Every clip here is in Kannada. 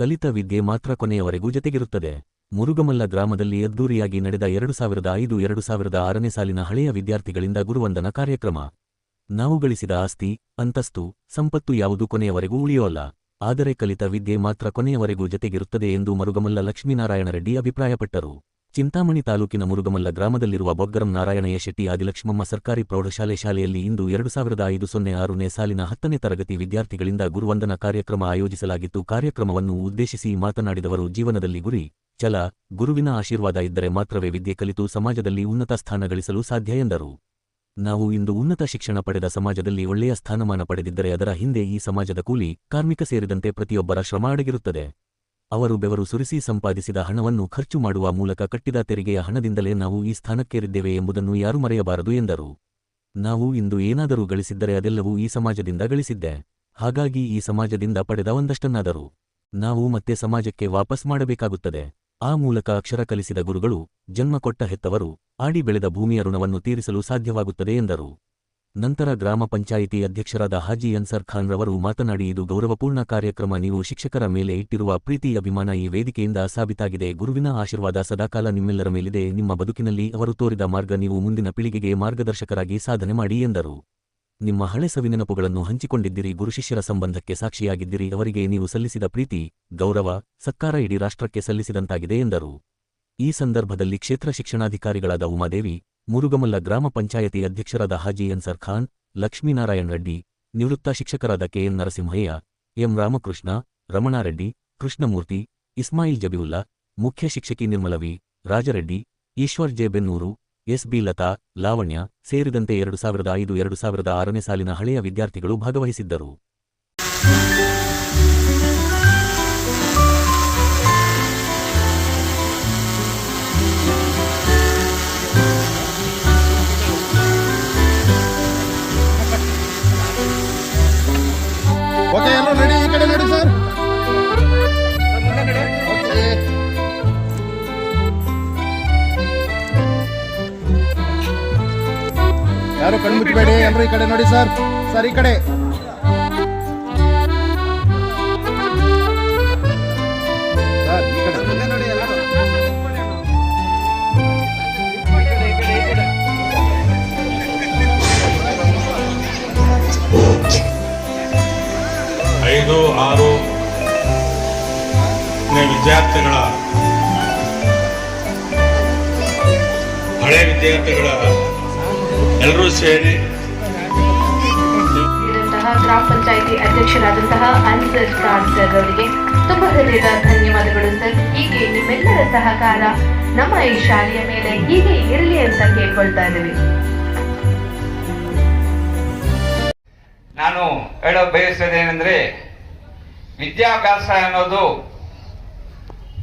ಕಲಿತ ವಿದ್ಯೆ ಮಾತ್ರ ಕೊನೆಯವರೆಗೂ ಜತೆಗಿರುತ್ತದೆ. ಮುರುಗಮಲ್ಲ ಗ್ರಾಮದಲ್ಲಿ ಅದ್ದೂರಿಯಾಗಿ ನಡೆದ ಎರಡು ಸಾವಿರದ ಐದು ಎರಡು ಸಾವಿರದ ಆರನೇ ಸಾಲಿನ ಹಳೆಯ ವಿದ್ಯಾರ್ಥಿಗಳಿಂದ ಗುರುವಂದನ ಕಾರ್ಯಕ್ರಮ. ನಾವು ಗಳಿಸಿದ ಆಸ್ತಿ, ಅಂತಸ್ತು, ಸಂಪತ್ತು ಯಾವುದು ಕೊನೆಯವರೆಗೂ ಉಳಿಯೋಲ್ಲ ಆದರೆ ಕಲಿತ ವಿದ್ಯೆ ಮಾತ್ರ ಕೊನೆಯವರೆಗೂ ಜತೆಗಿರುತ್ತದೆ ಎಂದು ಮರುಗಮಲ್ಲ ಲಕ್ಷ್ಮೀನಾರಾಯಣ ರೆಡ್ಡಿ ಅಭಿಪ್ರಾಯಪಟ್ಟರು. ಚಿಂತಾಮಣಿ ತಾಲೂಕಿನ ಮುರುಗಮಲ್ಲ ಗ್ರಾಮದಲ್ಲಿರುವ ಬೊಗ್ಗರಂ ನಾರಾಯಣಯ್ಯ ಶೆಟ್ಟಿ ಆದಿಲಕ್ಷ್ಮಮ್ಮ ಸರ್ಕಾರಿ ಪ್ರೌಢಶಾಲೆ ಶಾಲೆಯಲ್ಲಿ ಇಂದು ಎರಡು ಸಾವಿರದ ಐದು ಸೊನ್ನೆ ಆರನೇ ಸಾಲಿನ ಹತ್ತನೇ ತರಗತಿ ವಿದ್ಯಾರ್ಥಿಗಳಿಂದ ಗುರುವಂದನ ಕಾರ್ಯಕ್ರಮ ಆಯೋಜಿಸಲಾಗಿತ್ತು. ಕಾರ್ಯಕ್ರಮವನ್ನು ಉದ್ದೇಶಿಸಿ ಮಾತನಾಡಿದವರು, ಜೀವನದಲ್ಲಿ ಗುರಿ, ಛಲ, ಗುರುವಿನ ಆಶೀರ್ವಾದ ಇದ್ದರೆ ಮಾತ್ರವೇ ವಿದ್ಯೆ ಕಲಿತು ಸಮಾಜದಲ್ಲಿ ಉನ್ನತ ಸ್ಥಾನ ಗಳಿಸಲು ಸಾಧ್ಯ ಎಂದರು. ನಾವು ಇಂದು ಉನ್ನತ ಶಿಕ್ಷಣ ಪಡೆದ ಸಮಾಜದಲ್ಲಿ ಒಳ್ಳೆಯ ಸ್ಥಾನಮಾನ ಪಡೆದಿದ್ದರೆ ಅದರ ಹಿಂದೆ ಈ ಸಮಾಜದ ಕೂಲಿ ಕಾರ್ಮಿಕ ಸೇರಿದಂತೆ ಪ್ರತಿಯೊಬ್ಬರ ಶ್ರಮ ಅಡಗಿರುತ್ತದೆ. ಅವರು ಬೆವರು ಸುರಿಸಿ ಸಂಪಾದಿಸಿದ ಹಣವನ್ನು ಖರ್ಚು ಮಾಡುವ ಮೂಲಕ ಕಟ್ಟಿದ ತೆರಿಗೆಯ ಹಣದಿಂದಲೇ ನಾವು ಈ ಸ್ಥಾನಕ್ಕೇರಿದ್ದೇವೆ ಎಂಬುದನ್ನು ಯಾರು ಮರೆಯಬಾರದು ಎಂದರು. ನಾವು ಇಂದು ಏನಾದರೂ ಗಳಿಸಿದ್ದರೆ ಅದೆಲ್ಲವೂ ಈ ಸಮಾಜದಿಂದ ಗಳಿಸಿದ್ದೆ. ಹಾಗಾಗಿ ಈ ಸಮಾಜದಿಂದ ಪಡೆದ ಒಂದಷ್ಟನ್ನಾದರೂ ನಾವು ಮತ್ತೆ ಸಮಾಜಕ್ಕೆ ವಾಪಸ್ ಮಾಡಬೇಕಾಗುತ್ತದೆ. ಆ ಮೂಲಕ ಅಕ್ಷರ ಕಲಿಸಿದ ಗುರುಗಳು, ಜನ್ಮ ಕೊಟ್ಟ ಹೆತ್ತವರು, ಆಡಿ ಬೆಳೆದ ಭೂಮಿಯ ಋಣವನ್ನು ತೀರಿಸಲು ಸಾಧ್ಯವಾಗುತ್ತದೆ ಎಂದರು. ನಂತರ ಗ್ರಾಮ ಪಂಚಾಯಿತಿ ಅಧ್ಯಕ್ಷರಾದ ಹಾಜಿ ಅನ್ಸರ್ ಖಾನ್ ರವರು ಮಾತನಾಡಿ, ಇದು ಗೌರವಪೂರ್ಣ ಕಾರ್ಯಕ್ರಮ. ನೀವು ಶಿಕ್ಷಕರ ಮೇಲೆ ಇಟ್ಟಿರುವ ಪ್ರೀತಿ, ಅಭಿಮಾನ ಈ ವೇದಿಕೆಯಿಂದ ಸಾಬೀತಾಗಿದೆ. ಗುರುವಿನ ಆಶೀರ್ವಾದ ಸದಾಕಾಲ ನಿಮ್ಮೆಲ್ಲರ ಮೇಲಿದೆ. ನಿಮ್ಮ ಬದುಕಿನಲ್ಲಿ ಅವರು ತೋರಿದ ಮಾರ್ಗ ನೀವು ಮುಂದಿನ ಪೀಳಿಗೆಗೆ ಮಾರ್ಗದರ್ಶಕರಾಗಿ ಸಾಧನೆ ಮಾಡಿ ಎಂದರು. ನಿಮ್ಮ ಹಳೆ ಸವಿನೆನಪುಗಳನ್ನು ಹಂಚಿಕೊಂಡಿದ್ದಿರಿ. ಗುರುಶಿಷ್ಯರ ಸಂಬಂಧಕ್ಕೆ ಸಾಕ್ಷಿಯಾಗಿದ್ದಿರಿ. ಅವರಿಗೆ ನೀವು ಸಲ್ಲಿಸಿದ ಪ್ರೀತಿ, ಗೌರವ, ಸತ್ಕಾರ ಇಡೀ ರಾಷ್ಟ್ರಕ್ಕೆ ಸಲ್ಲಿಸಿದಂತಾಗಿದೆ ಎಂದರು. ಈ ಸಂದರ್ಭದಲ್ಲಿ ಕ್ಷೇತ್ರ ಶಿಕ್ಷಣಾಧಿಕಾರಿಗಳಾದ ಉಮಾದೇವಿ ಮುರುಗಮಲ್ಲ ಗ್ರಾಮ ಪಂಚಾಯತಿ ಅಧ್ಯಕ್ಷರಾದ ಹಾಜಿ ಎನ್ಸರ್ ಖಾನ್, ಲಕ್ಷ್ಮೀನಾರಾಯಣ ರೆಡ್ಡಿ, ನಿವೃತ್ತ ಶಿಕ್ಷಕರಾದ ಕೆಎನ್ ನರಸಿಂಹಯ್ಯ, ಎಂ ರಾಮಕೃಷ್ಣ ರಮಣಾರೆಡ್ಡಿ ಕೃಷ್ಣಮೂರ್ತಿ, ಇಸ್ಮಾಯಿಲ್ ಜಬಿವುಲ್ಲಾ ಮುಖ್ಯ ಶಿಕ್ಷಕಿ ನಿರ್ಮಲವಿ, ರಾಜರೆಡ್ಡಿ, ಈಶ್ವರ್ ಜೆ ಬೆನ್ನೂರು ಎಸ್ಬಿ ಲತಾ, ಲಾವಣ್ಯ ಸೇರಿದಂತೆ ಎರಡು ಸಾವಿರದ ಐದು ಎರಡು ಸಾವಿರದ ಆರನೇ ಸಾಲಿನ ಹಳೆಯ ವಿದ್ಯಾರ್ಥಿಗಳು ಭಾಗವಹಿಸಿದ್ದರು. ಕಣ್ಮುಚ್ಚಬೇಡಿ ಈ ಕಡೆ ನೋಡಿ ಸರ್. ಸರ್ ಈ ಕಡೆ. ಸರ್ ಈ ಕಡೆ. ಐದು ಆರು. ನೇ ವಿದ್ಯಾರ್ಥಿಗಳ ಹಳೆ ವಿದ್ಯಾರ್ಥಿಗಳ ಎಲ್ಲರೂ ಸೇರಿ ಗ್ರಾಮ ಪಂಚಾಯಿತಿ ಅಧ್ಯಕ್ಷರಾದಂತಹ ಅನ್ಸರ್ ಖಾನ್ ಸರ್ ಅವರಿಗೆ ತುಂಬ ಹೃದಯದ ಧನ್ಯವಾದಗಳು ಸರ್. ಹೀಗೆ ನಿಮ್ಮೆಲ್ಲರ ಸಹಕಾರ ನಮ್ಮ ಈ ಶಾಲೆಯ ಮೇಲೆ ಹೀಗೆ ಇರಲಿ ಅಂತ ಕೇಳ್ಕೊಳ್ತಾ ಇದ್ದೀವಿ. ನಾನು ಹೇಳೋ ಬಯಸೋದೇನೆಂದ್ರೆ ವಿದ್ಯಾಭ್ಯಾಸ ಅನ್ನೋದು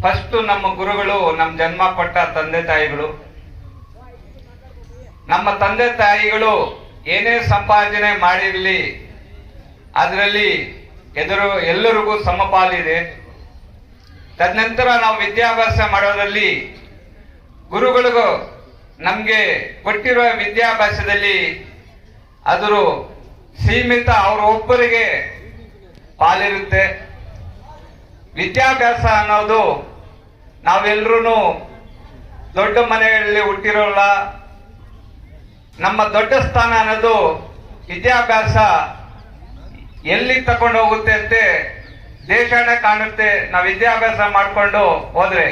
ಫಸ್ಟು ನಮ್ಮ ಗುರುಗಳು, ನಮ್ಮ ಜನ್ಮ ಕೊಟ್ಟ ತಂದೆ ತಾಯಿಗಳು. ನಮ್ಮ ತಂದೆ ತಾಯಿಗಳು ಏನೇ ಸಂಪಾದನೆ ಮಾಡಿರಲಿ ಅದರಲ್ಲಿ ಎದುರು ಎಲ್ಲರಿಗೂ ಸಮಪಾಲಿದೆ. ತದನಂತರ ನಾವು ವಿದ್ಯಾಭ್ಯಾಸ ಮಾಡೋದ್ರಲ್ಲಿ ಗುರುಗಳಿಗೂ ನಮಗೆ ಕೊಟ್ಟಿರುವ ವಿದ್ಯಾಭ್ಯಾಸದಲ್ಲಿ ಅದರ ಸೀಮಿತ ಅವರು ಒಬ್ಬರಿಗೆ ಪಾಲಿರುತ್ತೆ. ವಿದ್ಯಾಭ್ಯಾಸ ಅನ್ನೋದು ನಾವೆಲ್ಲರೂ ದೊಡ್ಡ ಮನೆಗಳಲ್ಲಿ ಹುಟ್ಟಿರೋಲ್ಲ. ನಮ್ಮ ದೊಡ್ಡ ಸ್ಥಾನ ಅನ್ನೋದು ವಿದ್ಯಾಭ್ಯಾಸ ಎಲ್ಲಿ ತಕೊಂಡು ಹೋಗುತ್ತೆ ಅಂತೆ ದೇಶಾಣೆ ಕಾಣುತ್ತೆ, ನಾವು ವಿದ್ಯಾಭ್ಯಾಸ ಮಾಡಿಕೊಂಡು ಹೋದ್ರೆ.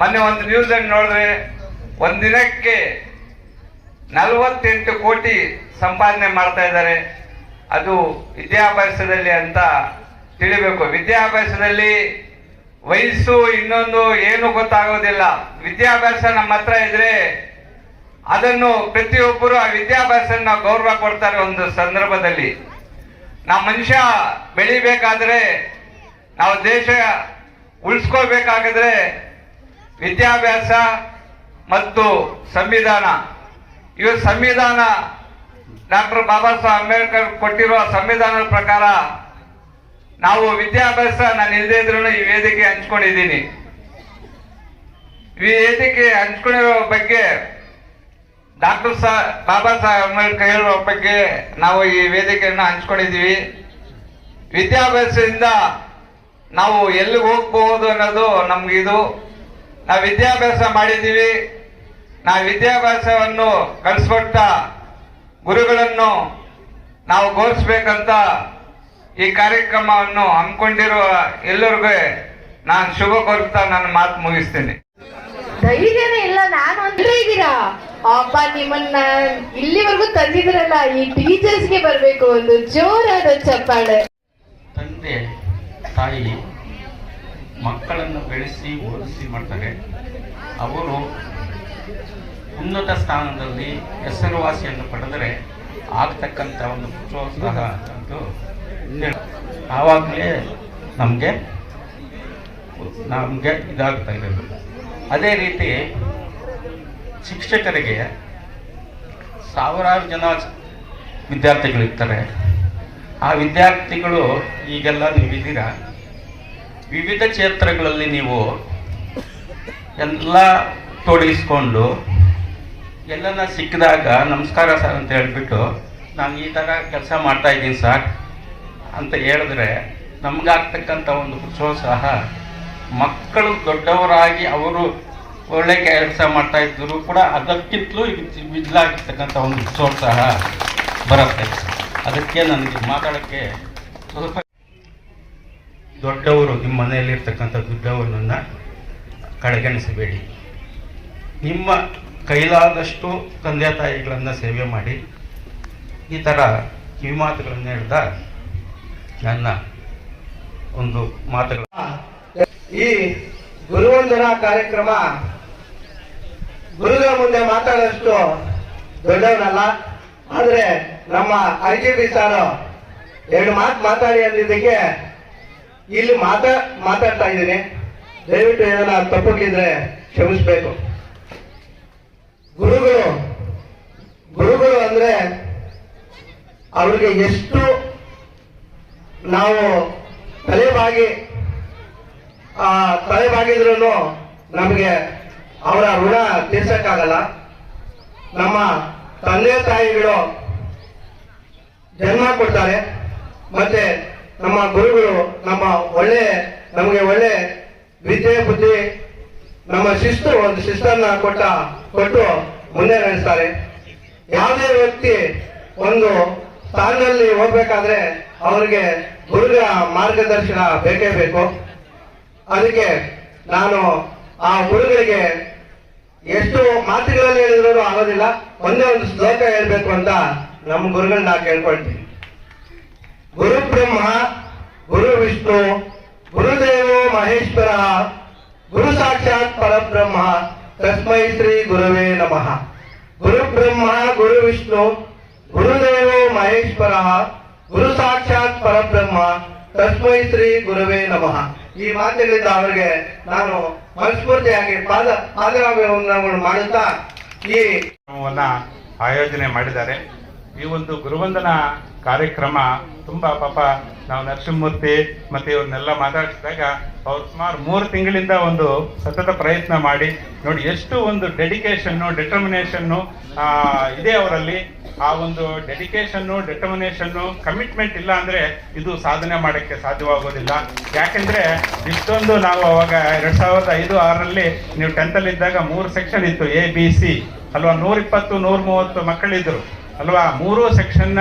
ಮೊನ್ನೆ ಒಂದು ನ್ಯೂಸ್ ಅನ್ನು ನೋಡಿದ್ರೆ ಒಂದಿನಕ್ಕೆ ದಿನಕ್ಕೆ ನಲವತ್ತೆಂಟು ಕೋಟಿ ಸಂಪಾದನೆ ಮಾಡ್ತಾ ಇದ್ದಾರೆ. ಅದು ವಿದ್ಯಾಭ್ಯಾಸದಲ್ಲಿ ಅಂತ ತಿಳಿಬೇಕು. ವಿದ್ಯಾಭ್ಯಾಸದಲ್ಲಿ ವಯಸ್ಸು ಇನ್ನೊಂದು ಏನು ಗೊತ್ತಾಗೋದಿಲ್ಲ. ವಿದ್ಯಾಭ್ಯಾಸ ನಮ್ಮ ಹತ್ರ ಇದ್ರೆ ಅದನ್ನು ಪ್ರತಿಯೊಬ್ಬರು ಆ ವಿದ್ಯಾಭ್ಯಾಸನ ಗೌರವ ಕೊಡ್ತಾರೆ ಒಂದು ಸಂದರ್ಭದಲ್ಲಿ. ನಾವು ಮನುಷ್ಯ ಬೆಳಿಬೇಕಾದ್ರೆ ನಾವು ದೇಶ ಉಳಿಸ್ಕೋಬೇಕಾಗಿದ್ರೆ ವಿದ್ಯಾಭ್ಯಾಸ ಮತ್ತು ಸಂವಿಧಾನ. ಇವ ಸಂವಿಧಾನ ಡಾಕ್ಟರ್ ಬಾಬಾ ಸಾಹೇಬ್ ಅಂಬೇಡ್ಕರ್ ಕೊಟ್ಟಿರುವ ಸಂವಿಧಾನದ ಪ್ರಕಾರ ನಾವು ವಿದ್ಯಾಭ್ಯಾಸ ನಾನು ಇಲ್ಲದೇ ಇದ್ರೂ ಈ ವೇದಿಕೆ ಹಂಚ್ಕೊಂಡಿದ್ದೀನಿ. ಈ ವೇದಿಕೆ ಹಂಚ್ಕೊಂಡಿರೋ ಬಗ್ಗೆ ಡಾಕ್ಟರ್ ಸಾ, ಬಾಬಾ ಸಾಹೇಬ್ ಅಂಬೇಡ್ಕರ್ ಬಗ್ಗೆ ನಾವು ಈ ವೇದಿಕೆಯನ್ನು ಹಂಚ್ಕೊಂಡಿದ್ದೀವಿ. ವಿದ್ಯಾಭ್ಯಾಸದಿಂದ ನಾವು ಎಲ್ಲಿಗೆ ಹೋಗ್ಬಹುದು ಅನ್ನೋದು ನಮ್ಗಿದು ನಾವು ವಿದ್ಯಾಭ್ಯಾಸ ಮಾಡಿದ್ದೀವಿ. ನಾವು ವಿದ್ಯಾಭ್ಯಾಸವನ್ನು ಕಲಿಸ್ಕೊಟ್ಟ ಗುರುಗಳನ್ನು ನಾವು ಗೋರಿಸ್ಬೇಕಂತ ಈ ಕಾರ್ಯಕ್ರಮವನ್ನು ಹಮ್ಮಿಕೊಂಡಿರುವ ಎಲ್ಲರಿಗೂ ನಾನು ಶುಭ ಕೋರ್ತಾ ನನ್ನ ಮಾತು ಮುಗಿಸ್ತೀನಿ. ಧೈರ್ಯನೇ ಇಲ್ಲ, ನಾನು ಅಂದ್ರೆ ಅಪ್ಪ ನಿಮ್ಮನ್ನ ಇಲ್ಲಿವರೆಗೂ ತಂದಿದ್ರಲ್ಲ, ಈ ಟೀಚರ್ಸ್ಗೆ ಬರಬೇಕು ಒಂದು ಜೋರಾದ ಚಪ್ಪಾಳೆ. ತಂದೆ, ತಾಯಿ, ಮಕ್ಕಳನ್ನು ಬೆಳೆಸಿ, ಓದಿಸಿ ಮಾಡ್ತಾರೆ. ಅವರು ಉನ್ನತ ಸ್ಥಾನದಲ್ಲಿ ಹೆಸರುವಾಸಿಯನ್ನು ಪಡೆದರೆ ಆಗ್ತಕ್ಕಂಥ ಒಂದು ಪ್ರೋತ್ಸಾಹ ಅಂತೂ ಹೇಳ, ಆವಾಗಲೇ ನಮಗೆ ನಮಗೆ ಇದಾಗ್ತಾ ಇರೋದು. ಅದೇ ರೀತಿ ಶಿಕ್ಷಕರಿಗೆ ಸಾವಿರಾರು ಜನ ವಿದ್ಯಾರ್ಥಿಗಳಿರ್ತಾರೆ ಆ ವಿದ್ಯಾರ್ಥಿಗಳು ಈಗೆಲ್ಲ ನೀವಿದ್ದೀರ. ವಿವಿಧ ಕ್ಷೇತ್ರಗಳಲ್ಲಿ ನೀವು ಎಲ್ಲ ತೊಡಗಿಸ್ಕೊಂಡು ಎಲ್ಲನ ಸಿಕ್ಕಿದಾಗ, ನಮಸ್ಕಾರ ಸರ್ ಅಂತ ಹೇಳಿಬಿಟ್ಟು ನಾನು ಈ ಥರ ಕೆಲಸ ಮಾಡ್ತಾ ಇದ್ದೀನಿ ಸರ್ ಅಂತ ಹೇಳಿದ್ರೆ ನಮಗಾಗ್ತಕ್ಕಂಥ ಒಂದು ಪ್ರೋತ್ಸಾಹ ಮಕ್ಕಳು ದೊಡ್ಡವರಾಗಿ ಅವರು ಒಳ್ಳೆ ಕೆಲಸ ಮಾಡ್ತಾ ಇದ್ದರೂ ಕೂಡ ಅದಕ್ಕಿಂತಲೂ ಬಿದ್ದಲಾಗಿರ್ತಕ್ಕಂಥ ಒಂದು ಸಹ ಬರುತ್ತೆ. ಅದಕ್ಕೆ ನನಗೆ ಮಾತಾಡೋಕ್ಕೆ ಸ್ವಲ್ಪ ದೊಡ್ಡವರು ನಿಮ್ಮ ಮನೆಯಲ್ಲಿರ್ತಕ್ಕಂಥ ದೊಡ್ಡವರನ್ನ ಕಡೆಗಣಿಸಬೇಡಿ. ನಿಮ್ಮ ಕೈಲಾದಷ್ಟು ತಂದೆ ತಾಯಿಗಳನ್ನು ಸೇವೆ ಮಾಡಿ. ಈ ಥರ ಕಿವಿಮಾತುಗಳನ್ನು ಹೇಳ್ದ ನನ್ನ ಒಂದು ಮಾತುಗಳು. ಈ ಗುರುವಂದನಾ ಕಾರ್ಯಕ್ರಮ. ಗುರುಗಳ ಮುಂದೆ ಮಾತಾಡೋಷ್ಟು ದೊಡ್ಡವನಲ್ಲ. ಆದ್ರೆ ನಮ್ಮ ಐ ಜಿ ಸಾರು ಎರಡು ಮಾತು ಮಾತಾಡಿ ಅಂದಿದ್ದಕ್ಕೆ ಇಲ್ಲಿ ಮಾತಾ ಮಾತಾಡ್ತಾ ಇದ್ದೀನಿ. ದಯವಿಟ್ಟು ಏನಾರ ತಪ್ಪಿದ್ರೆ ಕ್ಷಮಿಸ್ಬೇಕು. ಗುರುಗಳು ಗುರುಗಳು ಅಂದ್ರೆ ಅವ್ರಿಗೆ ಎಷ್ಟು ನಾವು ತಲೆಬಾಗಿ ಆ ತಲೆಬಾಗಿದ್ರು ನಮಗೆ ಅವರ ಋಣ ತೀರ್ಸಕ್ಕಾಗಲ್ಲ. ನಮ್ಮ ತಂದೆ ತಾಯಿಗಳು ಜನ್ಮ ಕೊಡ್ತಾರೆ. ಮತ್ತೆ ನಮ್ಮ ಗುರುಗಳು, ನಮ್ಮ ಒಳ್ಳೆ, ನಮಗೆ ಒಳ್ಳೆ ವಿದ್ಯೆ, ಬುದ್ಧಿ, ನಮ್ಮ ಶಿಸ್ತು, ಒಂದು ಶಿಸ್ತನ್ನ ಕೊಟ್ಟ, ಕೊಟ್ಟು ಮುಂದೆ ನಡೆಸ್ತಾರೆ. ಯಾವುದೇ ವ್ಯಕ್ತಿ ಒಂದು ಸ್ಥಾನದಲ್ಲಿ ಹೋಗ್ಬೇಕಾದ್ರೆ ಅವರಿಗೆ ಗುರುಗಳ ಮಾರ್ಗದರ್ಶನ ಬೇಕೇ ಬೇಕು. ಅದಕ್ಕೆ ನಾನು ಆ ಗುರುಗಳಿಗೆ ಎಷ್ಟು ಮಾತುಗಳಲ್ಲಿ ಹೇಳಿದ್ರು ಆಗೋದಿಲ್ಲ, ಒಂದೇ ಒಂದು ಶ್ಲೋಕ ಹೇಳ್ಬೇಕು ಅಂತ ನಮ್ಮ ಗುರುಗಳನ್ನ ಕೇಳ್ಕೊಳ್ತೀನಿ. ಗುರು ಬ್ರಹ್ಮ, ಗುರು ವಿಷ್ಣು, ಗುರುದೇವೋ ಮಹೇಶ್ವರ, ಗುರು ಸಾಕ್ಷಾತ್ ಪರಬ್ರಹ್ಮ, ತಸ್ಮೈ ಶ್ರೀ ಗುರುವೇ ನಮಃ. ಗುರು ಬ್ರಹ್ಮ, ಗುರು ವಿಷ್ಣು, ಗುರುದೇವೋ ಮಹೇಶ್ವರ, ಗುರು ಸಾಕ್ಷಾತ್ ಪರಬ್ರಹ್ಮ, ತಸ್ಮೈ ಶ್ರೀ ಗುರುವೇ ನಮಃ. ಈ ಮಾತುಗಳಿಂದ ಅವರಿಗೆ ನಾನು ಮನಸ್ಫೂರ್ತಿಯಾಗಿ ಪಾದ ಪಾದವನ್ನು ಮಾಡುತ್ತಾ ಈ ಆಯೋಜನೆ ಮಾಡಿದ್ದಾರೆ. ಈ ಒಂದು ಗುರುವಂದನ ಕಾರ್ಯಕ್ರಮ ತುಂಬಾ ಪಾಪ ನಾವು ನರಸಿಂಹಮೂರ್ತಿ ಮತ್ತೆ ಇವ್ರನ್ನೆಲ್ಲ ಮಾತಾಡಿಸಿದಾಗ ಅವ್ರು ಸುಮಾರು ಮೂರು ತಿಂಗಳಿಂದ ಒಂದು ಸತತ ಪ್ರಯತ್ನ ಮಾಡಿ ನೋಡಿ ಎಷ್ಟು ಒಂದು ಡೆಡಿಕೇಶನ್ನು ಡಿಟರ್ಮಿನೇಷನ್ನು ಇದೆ ಅವರಲ್ಲಿ. ಆ ಒಂದು ಡೆಡಿಕೇಶನ್ನು ಡೆಟರ್ಮಿನೇಷನ್ನು ಕಮಿಟ್ಮೆಂಟ್ ಇಲ್ಲ ಅಂದ್ರೆ ಇದು ಸಾಧನೆ ಮಾಡಕ್ಕೆ ಸಾಧ್ಯವಾಗೋದಿಲ್ಲ. ಯಾಕೆಂದರೆ ಇಷ್ಟೊಂದು ನಾವು ಅವಾಗ ಎರಡು ಸಾವಿರದ ಐದು, ಆರರಲ್ಲಿ ನೀವು ಟೆಂತ್ ಅಲ್ಲಿ ಇದ್ದಾಗ ಮೂರು ಸೆಕ್ಷನ್ ಇತ್ತು ಎ ಬಿ ಸಿ ಅಲ್ವಾ? ನೂರಿಪ್ಪತ್ತು ನೂರ ಮೂವತ್ತು ಮಕ್ಕಳಿದ್ರು. ಅಲ್ವಾ? ಮೂರು ಸೆಕ್ಷನ್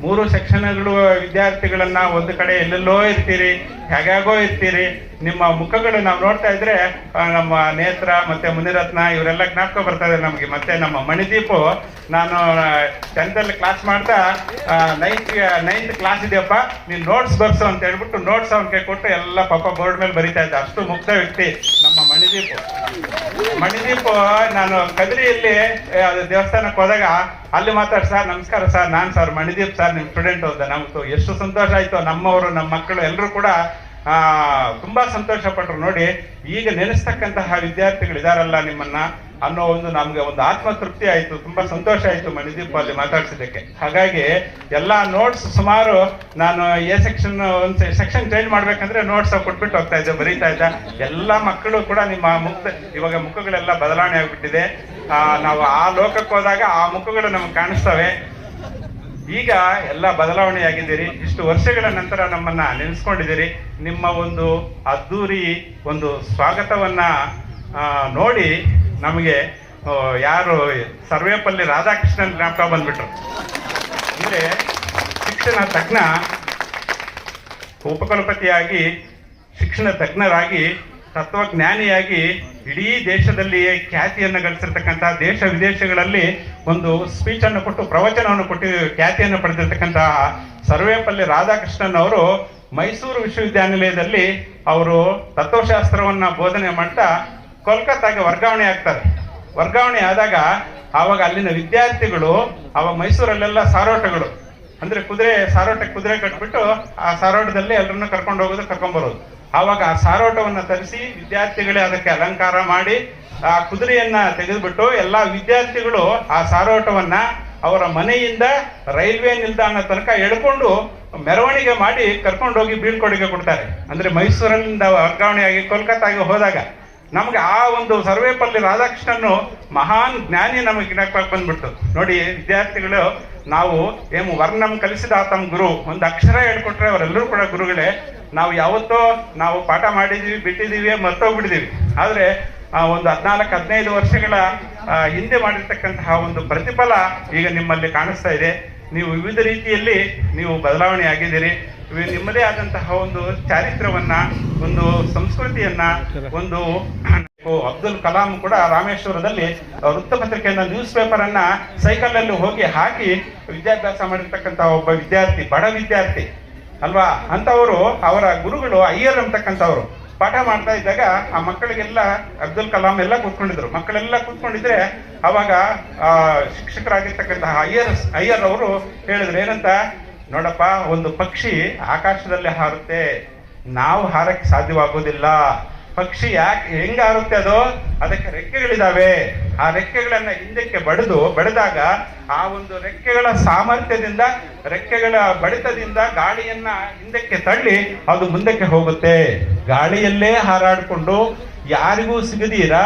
ಮೂರು ಸೆಕ್ಷನ್ಗಳು ವಿದ್ಯಾರ್ಥಿಗಳನ್ನು ಒಂದು ಕಡೆ ಎಲ್ಲೆಲ್ಲೋ ಇರ್ತೀರಿ. ಹೇಗ್ಯಾಗೋ ಇರ್ತೀರಿ. ನಿಮ್ಮ ಮುಖಗಳು ನಾವು ನೋಡ್ತಾ ಇದ್ರೆ ನಮ್ಮ ನೇತ್ರ ಮತ್ತೆ ಮುನಿರತ್ನ ಇವರೆಲ್ಲ ಜ್ಞಾಪಕ ಬರ್ತಾ ಇದೆ ನಮಗೆ. ಮತ್ತೆ ನಮ್ಮ ಮಣಿದೀಪು, ನಾನು ಟೆಂತ್ ಅಲ್ಲಿ ಕ್ಲಾಸ್ ಮಾಡ್ತಾ ನೈನ್ತ್ ನೈನ್ತ್ ಕ್ಲಾಸ್ ಇದೆಯಪ್ಪ, ನೀನ್ ನೋಟ್ಸ್ ಬರ್ಸು ಅಂತ ಹೇಳ್ಬಿಟ್ಟು ನೋಟ್ಸ್ ಅವನಿಗೆ ಕೊಟ್ಟು ಎಲ್ಲ ಪಾಪ ಬೋರ್ಡ್ ಮೇಲೆ ಬರಿತಾ ಇದ್ದ. ಅಷ್ಟು ಮುಕ್ತ ವ್ಯಕ್ತಿ ನಮ್ಮ ಮಣಿದೀಪು. ಮಣಿದೀಪು, ನಾನು ಕದ್ರಿಯಲ್ಲಿ ಅದು ದೇವಸ್ಥಾನಕ್ಕೆ ಹೋದಾಗ ಅಲ್ಲಿ ಮಾತಾಡ್, ಸರ್, ನಮಸ್ಕಾರ ಸರ್, ನಾನು ಸರ್ ಮಣಿದೀಪ್ ಸರ್, ನಿಮ್ ಸ್ಟೂಡೆಂಟ್ ಹೋದ ನಮ್ಗೆ ಎಷ್ಟು ಸಂತೋಷ ಆಯ್ತು. ನಮ್ಮವರು ನಮ್ಮ ಮಕ್ಕಳು ಎಲ್ಲರೂ ಕೂಡ ತುಂಬಾ ಸಂತೋಷ ಪಟ್ರು ನೋಡಿ, ಈಗ ನೆನೆಸ್ತಕ್ಕಂತಹ ವಿದ್ಯಾರ್ಥಿಗಳು ಇದಾರಲ್ಲ ನಿಮ್ಮನ್ನ ಅನ್ನೋ ಒಂದು ನಮ್ಗೆ ಒಂದು ಆತ್ಮತೃಪ್ತಿ ಆಯ್ತು, ತುಂಬಾ ಸಂತೋಷ ಆಯ್ತು ಮಣಿದೀಪ್ ಅಲ್ಲಿ ಮಾತಾಡ್ಸಿದ್ದಕ್ಕೆ. ಹಾಗಾಗಿ ಎಲ್ಲಾ ನೋಟ್ಸ್ ಸುಮಾರು ನಾನು ಎ ಸೆಕ್ಷನ್ ಒಂದು ಸೆಕ್ಷನ್ ಚೇಂಜ್ ಮಾಡ್ಬೇಕಂದ್ರೆ ನೋಟ್ಸ್ ಕೊಟ್ಬಿಟ್ಟು ಹೋಗ್ತಾ ಇದ್ದೆ, ಬರೀತಾ ಇದ್ದ. ಎಲ್ಲಾ ಮಕ್ಕಳು ಕೂಡ ನಿಮ್ಮ ಮುಕ್ತ, ಇವಾಗ ಮುಖಗಳೆಲ್ಲ ಬದಲಾವಣೆ ಆಗ್ಬಿಟ್ಟಿದೆ. ನಾವು ಆ ಲೋಕಕ್ಕೆ ಹೋದಾಗ ಆ ಮುಖಗಳು ನಮ್ಗೆ ಕಾಣಿಸ್ತವೆ. ಈಗ ಎಲ್ಲ ಬದಲಾವಣೆಯಾಗಿದ್ದೀರಿ. ಇಷ್ಟು ವರ್ಷಗಳ ನಂತರ ನಮ್ಮನ್ನ ನೆನೆಸ್ಕೊಂಡಿದ್ದೀರಿ. ನಿಮ್ಮ ಒಂದು ಅದ್ದೂರಿ ಒಂದು ಸ್ವಾಗತವನ್ನ ನೋಡಿ ನಮಗೆ ಯಾರು ಸರ್ವೇಪಲ್ಲಿ ರಾಧಾಕೃಷ್ಣನ್ ಜ್ಞಾಪಕ ಬಂದ್ಬಿಟ್ರು. ಅಂದ್ರೆ ಶಿಕ್ಷಣ ತಜ್ಞ, ಉಪಕುಲಪತಿಯಾಗಿ, ಶಿಕ್ಷಣ ತಜ್ಞರಾಗಿ ತತ್ವಜ್ಞಾನಿಯಾಗಿ ಇಡೀ ದೇಶದಲ್ಲಿಯೇ ಖ್ಯಾತಿಯನ್ನು ಗಳಿಸಿರ್ತಕ್ಕಂಥ ದೇಶ ವಿದೇಶಗಳಲ್ಲಿ ಒಂದು ಸ್ಪೀಚ್ ಅನ್ನು ಕೊಟ್ಟು, ಪ್ರವಚನವನ್ನು ಕೊಟ್ಟು ಖ್ಯಾತಿಯನ್ನು ಪಡೆದಿರ್ತಕ್ಕಂತಹ ಸರ್ವೇಪಲ್ಲಿ ರಾಧಾಕೃಷ್ಣನ್ ಅವರು ಮೈಸೂರು ವಿಶ್ವವಿದ್ಯಾನಿಲಯದಲ್ಲಿ ಅವರು ತತ್ವಶಾಸ್ತ್ರವನ್ನ ಬೋಧನೆ ಮಾಡ್ತಾ ಕೋಲ್ಕತ್ತಾಗೆ ವರ್ಗಾವಣೆ ಆಗ್ತಾರೆ. ವರ್ಗಾವಣೆ ಆದಾಗ ಆವಾಗ ಅಲ್ಲಿನ ವಿದ್ಯಾರ್ಥಿಗಳು, ಆವಾಗ ಮೈಸೂರಲ್ಲೆಲ್ಲ ಸಾರೋಟಗಳು. ಅಂದ್ರೆ ಕುದುರೆ, ಸಾರೋಟಕ್ಕೆ ಕುದುರೆ ಕಟ್ಬಿಟ್ಟು ಆ ಸಾರೋಟದಲ್ಲಿ ಎಲ್ಲರನ್ನ ಕರ್ಕೊಂಡು ಹೋಗೋದು ಕರ್ಕೊಂಡ್ ಬರೋದು ಆವಾಗ ಆ ಸಾರೋಟವನ್ನು ತರಿಸಿ ವಿದ್ಯಾರ್ಥಿಗಳೇ ಅದಕ್ಕೆ ಅಲಂಕಾರ ಮಾಡಿ, ಆ ಕುದುರೆಯನ್ನ ತೆಗೆದುಬಿಟ್ಟು ಎಲ್ಲ ವಿದ್ಯಾರ್ಥಿಗಳು ಆ ಸಾರೋಟವನ್ನ ಅವರ ಮನೆಯಿಂದ ರೈಲ್ವೆ ನಿಲ್ದಾಣ ತನಕ ಎಳ್ಕೊಂಡು ಮೆರವಣಿಗೆ ಮಾಡಿ ಕರ್ಕೊಂಡೋಗಿ ಬೀಳ್ಕೊಡುಗೆ ಕೊಡ್ತಾರೆ. ಅಂದ್ರೆ ಮೈಸೂರಿನಿಂದ ವರ್ಗಾವಣೆಯಾಗಿ ಕೋಲ್ಕತ್ತಾಗೆ ಹೋದಾಗ. ನಮ್ಗೆ ಆ ಒಂದು ಸರ್ವೇಪಲ್ಲಿ ರಾಧಾಕೃಷ್ಣನು ಮಹಾನ್ ಜ್ಞಾನಿ ನಮಗೆ ಜ್ಞಾಪಕ ಬಂದ್ಬಿಡ್ತು ನೋಡಿ, ವಿದ್ಯಾರ್ಥಿಗಳು, ನಾವು ಏನು ವರ್ಣಂ ಕಲಿಸಿದ ತಮ್ಮ ಗುರು, ಒಂದು ಅಕ್ಷರ ಹೇಳ್ಕೊಟ್ರೆ ಅವರೆಲ್ಲರೂ ಕೂಡ ಗುರುಗಳೇ. ನಾವು ಯಾವತ್ತೋ ನಾವು ಪಾಠ ಮಾಡಿದೀವಿ, ಬಿಟ್ಟಿದೀವಿ, ಮರ್ತೋಗ್ಬಿಟ್ಟಿದೀವಿ. ಆದ್ರೆ ಒಂದು ಹದಿನಾಲ್ಕು, ಹದಿನೈದು ವರ್ಷಗಳ ಹಿಂದೆ ಮಾಡಿರ್ತಕ್ಕಂತಹ ಒಂದು ಪ್ರತಿಫಲ ಈಗ ನಿಮ್ಮಲ್ಲಿ ಕಾಣಿಸ್ತಾ ಇದೆ. ನೀವು ವಿವಿಧ ರೀತಿಯಲ್ಲಿ ನೀವು ಬದಲಾವಣೆ ಆಗಿದ್ದೀರಿ. ನಿಮ್ಮದೇ ಆದಂತಹ ಒಂದು ಚಾರಿತ್ರವನ್ನ ಒಂದು ಸಂಸ್ಕೃತಿಯನ್ನ, ಒಂದು ಅಬ್ದುಲ್ ಕಲಾಂ ಕೂಡ ರಾಮೇಶ್ವರದಲ್ಲಿ ವೃತ್ತಪತ್ರಿಕೆಯನ್ನ ನ್ಯೂಸ್ ಪೇಪರ್ ಅನ್ನ ಸೈಕಲ್ ಅಲ್ಲಿ ಹೋಗಿ ಹಾಕಿ ವಿದ್ಯಾಭ್ಯಾಸ ಮಾಡಿರ್ತಕ್ಕಂತ ಒಬ್ಬ ವಿದ್ಯಾರ್ಥಿ, ಬಡ ವಿದ್ಯಾರ್ಥಿ, ಅಲ್ವಾ? ಅಂತವರು ಅವರ ಗುರುಗಳು, ಅಯ್ಯರ್ ಅಂತಕ್ಕಂಥವ್ರು. ಪಾಠ ಮಾಡ್ತಾ ಇದ್ದಾಗ ಆ ಮಕ್ಕಳಿಗೆಲ್ಲ ಅಬ್ದುಲ್ ಕಲಾಂ ಎಲ್ಲ ಕೂತ್ಕೊಂಡಿದ್ರು. ಮಕ್ಕಳೆಲ್ಲ ಕೂತ್ಕೊಂಡಿದ್ರೆ ಅವಾಗ ಶಿಕ್ಷಕರಾಗಿರ್ತಕ್ಕಂತಹ ಅಯ್ಯರ್ ಅಯ್ಯರ್ ಅವರು ಹೇಳಿದ್ರು, ಏನಂತ? ನೋಡಪ್ಪ ಒಂದು ಪಕ್ಷಿ ಆಕಾಶದಲ್ಲಿ ಹಾರುತ್ತೆ. ನಾವು ಹಾರಕ್ಕೆ ಸಾಧ್ಯವಾಗೋದಿಲ್ಲ ಪಕ್ಷಿ ಯಾಕೆ ಹೆಂಗ ಹಾರುತ್ತೆ ಅದು? ಅದಕ್ಕೆ ರೆಕ್ಕೆಗಳಿದಾವೆ. ಆ ರೆಕ್ಕೆಗಳನ್ನ ಹಿಂದಕ್ಕೆ ಬಡಿದು ಬಡಿದಾಗ ಆ ಒಂದು ರೆಕ್ಕೆಗಳ ಸಾಮರ್ಥ್ಯದಿಂದ ರೆಕ್ಕೆಗಳ ಬಡಿತದಿಂದ ಗಾಳಿಯನ್ನ ಹಿಂದಕ್ಕೆ ತಳ್ಳಿ ಅದು ಮುಂದಕ್ಕೆ ಹೋಗುತ್ತೆ. ಗಾಳಿಯಲ್ಲೇ ಹಾರಾಡಿಕೊಂಡು ಯಾರಿಗೂ ಸಿಗದೀರ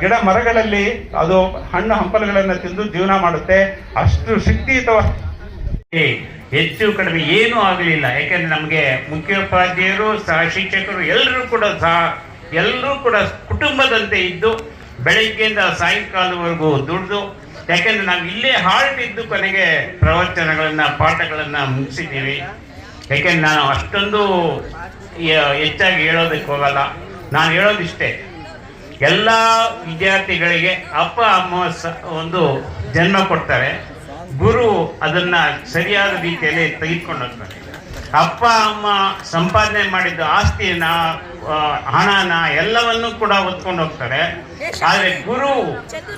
ಗಿಡ ಮರಗಳಲ್ಲಿ ಅದು ಹಣ್ಣು ಹಂಪಲುಗಳನ್ನು ತಿಂದು ಜೀವನ ಮಾಡುತ್ತೆ. ಅಷ್ಟು ಶಕ್ತಿಯುತವಾದ ಏ, ಹೆಚ್ಚು ಕಡಿಮೆ ಏನೂ ಆಗಲಿಲ್ಲ. ಯಾಕೆಂದ್ರೆ ನಮಗೆ ಮುಖ್ಯೋಪಾಧ್ಯಾಯರು, ಸಹ ಶಿಕ್ಷಕರು ಎಲ್ಲರೂ ಕೂಡ ಸಹ ಎಲ್ಲರೂ ಕೂಡ ಕುಟುಂಬದಂತೆ ಇದ್ದು, ಬೆಳಗ್ಗೆಯಿಂದ ಸಾಯಂಕಾಲವರೆಗೂ ದುಡಿದು, ಯಾಕೆಂದ್ರೆ ನಾವು ಇಲ್ಲೇ ಹಾಳಿದ್ದು ಕೊನೆಗೆ ಪ್ರವಚನಗಳನ್ನು, ಪಾಠಗಳನ್ನು ಮುಗಿಸಿದ್ದೀವಿ. ಯಾಕೆಂದ್ರೆ ನಾನು ಅಷ್ಟೊಂದು ಹೆಚ್ಚಾಗಿ ಹೇಳೋದಕ್ಕೆ ಹೋಗಲ್ಲ. ನಾನು ಹೇಳೋದಿಷ್ಟೇ, ಎಲ್ಲ ವಿದ್ಯಾರ್ಥಿಗಳಿಗೆ ಅಪ್ಪ, ಅಮ್ಮ ಒಂದು ಜನ್ಮ ಕೊಡ್ತಾರೆ. ಗುರು ಅದನ್ನ ಸರಿಯಾದ ರೀತಿಯಲ್ಲಿ ತೆಗೆದುಕೊಂಡು ಹೋಗ್ತಾರೆ. ಅಪ್ಪ ಅಮ್ಮ ಸಂಪಾದನೆ ಮಾಡಿದ ಆಸ್ತಿಯನ್ನ ಆ, ಹಣನ ಎಲ್ಲವನ್ನೂ ಕೂಡ ಹೊತ್ಕೊಂಡು ಹೋಗ್ತಾರೆ. ಆದ್ರೆ ಗುರು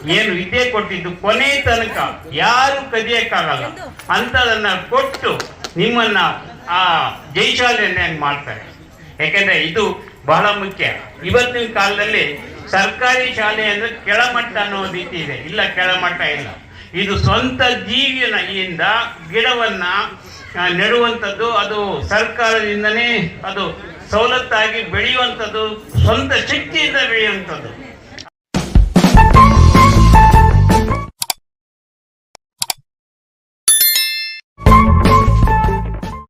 ಏನು ವಿದ್ಯೆ ಕೊಟ್ಟಿದ್ದು ಕೊನೆ ತನಕ ಯಾರು ಕದಿಯಕ್ಕಾಗಲ್ಲ. ಅಂತದನ್ನ ಕೊಟ್ಟು ನಿಮ್ಮನ್ನ ಆ ಜೈಶಾಲೆಯನ್ನಾಗಿ ಮಾಡ್ತಾರೆ. ಯಾಕೆಂದ್ರೆ ಇದು ಬಹಳ ಮುಖ್ಯ. ಇವತ್ತಿನ ಕಾಲದಲ್ಲಿ ಸರ್ಕಾರಿ ಶಾಲೆ ಅಂದ್ರೆ ಕೆಳಮಟ್ಟ ಅನ್ನೋ ರೀತಿ ಇದೆ. ಇಲ್ಲ ಕೆಳಮಟ್ಟ ಇಲ್ಲ. ಇದು ಸ್ವಂತ ಜೀವಿಯಿಂದ ಗಿಡವನ್ನ ಆ, ನೆಡುವಂಥದ್ದು ಅದು ಸರ್ಕಾರದಿಂದನೇ ಅದು ಸವಲತ್ತಾಗಿ ಬೆಳೆಯುವಂಥದ್ದು ಸ್ವಂತ ಶಕ್ತಿಯಿಂದ ಬೆಳೆಯುವಂಥದ್ದು.